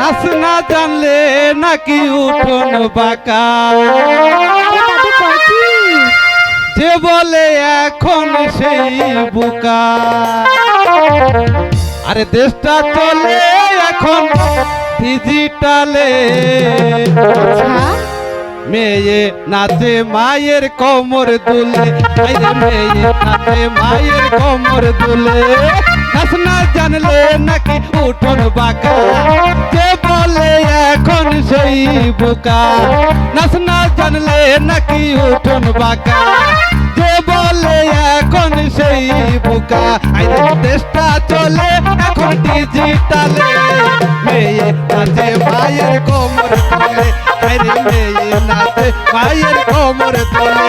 নাচ না জানলে নাকি উঠোন বাঁকা। যে বলে এখন সেই বুকা। আরে দেশটা চলে এখন ডিজিটালে। মেয়ে নাচে মায়ের কোমর দুলে। মেয়ে নাচে মায়ের কোমর দুলে। নাচ না জানলে নাকি উঠোন বাঁকা। সেই বোকা। নাচ না জানলে নাকি উঠোন বাঁকা। যে বলে এখন সেই বোকা। দেশটা চলে, এখন ডিজিটালে মেয়ে নাচে মায়ের কোমর তুলে। মেয়ে নাচে মায়ের কোমর তুলে।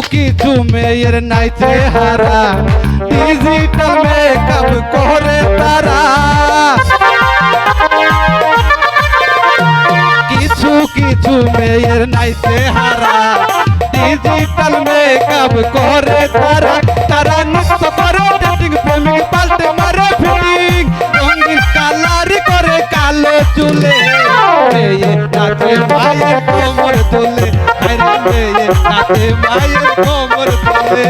কিছু মেয়ের নাইচে হারা ডিজিটাল মেকআপ করে তারা। কিছু কিছু মেয়ের নাইচে হারা ডিজিটাল মেকআপ করে তারা। তারা নষ্ট করে ডেটিং প্রেমিক পাল্টে মারে ফিটিং রঙিন কালার করে কালো চুলে। মেয়ে নাচে মায়ের আরে মেয়ে নাচে মায়ের কোমর তুলে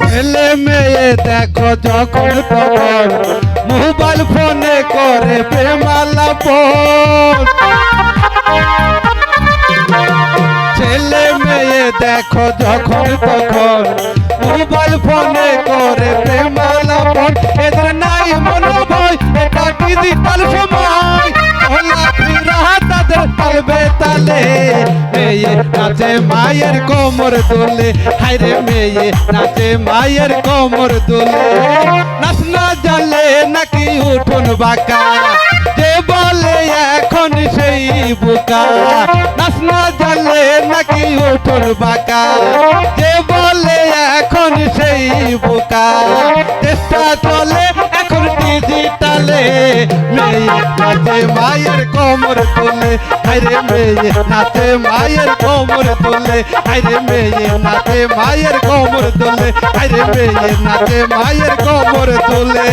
ছেলে মেয়ে দেখো যখন তখন মোবাইল ফোনে করে প্রেমালাপন ছেলে মেয়ে দেখো যখন তখন মোবাইল ফোনে করে প্রেমালাপন এদের নাই মনোভয়, এটা ডিজিটাল সময়? তাদের তালবে তালে? মেয়ে নাচে মায়ের কোমর দোলে। হায়রে মেয়ে নাচে মায়ের কোমর দোলে। নাচ না জানলে নাকি উঠোন বাঁকা। যে বলে এখন সেই বুকা। নাচ না জানলে নাকি উঠোন বাঁকা। যে বলে এখন সেই বুকা। চেষ্টা চলে মেয়ে নাতে মায়ের কোমর তোলে আরে মেয়ে, নাতে মায়ের কোমর তোলে আরে মেয়ে, নাতে মায়ের কোমর তোলে আরে মেয়ে, নাতে মায়ের কোমর তোলে।